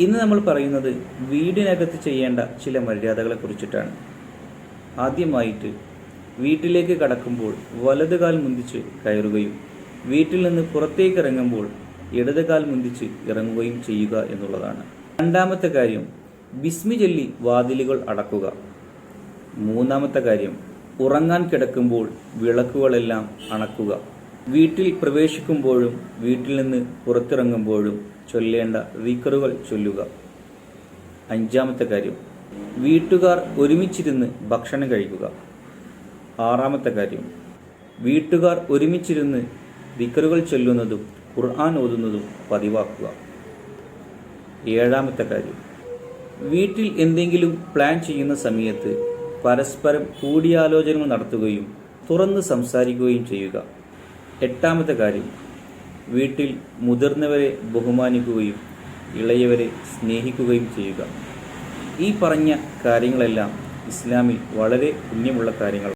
ഇന്ന് നമ്മൾ പറയുന്നത് വീടിനകത്ത് ചെയ്യേണ്ട ചില മര്യാദകളെ കുറിച്ചിട്ടാണ്. ആദ്യമായിട്ട് വീട്ടിലേക്ക് കടക്കുമ്പോൾ വലത് കാൽ മുന്തിച്ച് കയറുകയും വീട്ടിൽ നിന്ന് പുറത്തേക്ക് ഇറങ്ങുമ്പോൾ ഇടത് കാൽ മുന്തിച്ച് ഇറങ്ങുകയും ചെയ്യുക എന്നുള്ളതാണ്. രണ്ടാമത്തെ കാര്യം ബിസ്മി ചൊല്ലി വാതിലുകൾ അടക്കുക. മൂന്നാമത്തെ കാര്യം ഉറങ്ങാൻ കിടക്കുമ്പോൾ വിളക്കുകളെല്ലാം അണക്കുക. വീട്ടിൽ പ്രവേശിക്കുമ്പോഴും വീട്ടിൽ നിന്ന് പുറത്തിറങ്ങുമ്പോഴും ചൊല്ലേണ്ട വീക്കറുകൾ ചൊല്ലുക. അഞ്ചാമത്തെ കാര്യം വീട്ടുകാർ ഒരുമിച്ചിരുന്ന് ഭക്ഷണം കഴിക്കുക. ആറാമത്തെ കാര്യം വീട്ടുകാർ ഒരുമിച്ചിരുന്ന് വിക്കറുകൾ ചൊല്ലുന്നതും ഖുർആൻ ഓതുന്നതും പതിവാക്കുക. ഏഴാമത്തെ കാര്യം വീട്ടിൽ എന്തെങ്കിലും പ്ലാൻ ചെയ്യുന്ന സമയത്ത് പരസ്പരം കൂടിയാലോചനകൾ നടത്തുകയും തുറന്ന് സംസാരിക്കുകയും ചെയ്യുക. എട്ടാമത്തെ കാര്യം വീട്ടിൽ മുതിർന്നവരെ ബഹുമാനിക്കുകയും ഇളയവരെ സ്നേഹിക്കുകയും ചെയ്യുക. ഈ പറഞ്ഞ കാര്യങ്ങളെല്ലാം ഇസ്ലാമിൽ വളരെ പുണ്യമുള്ള കാര്യങ്ങൾ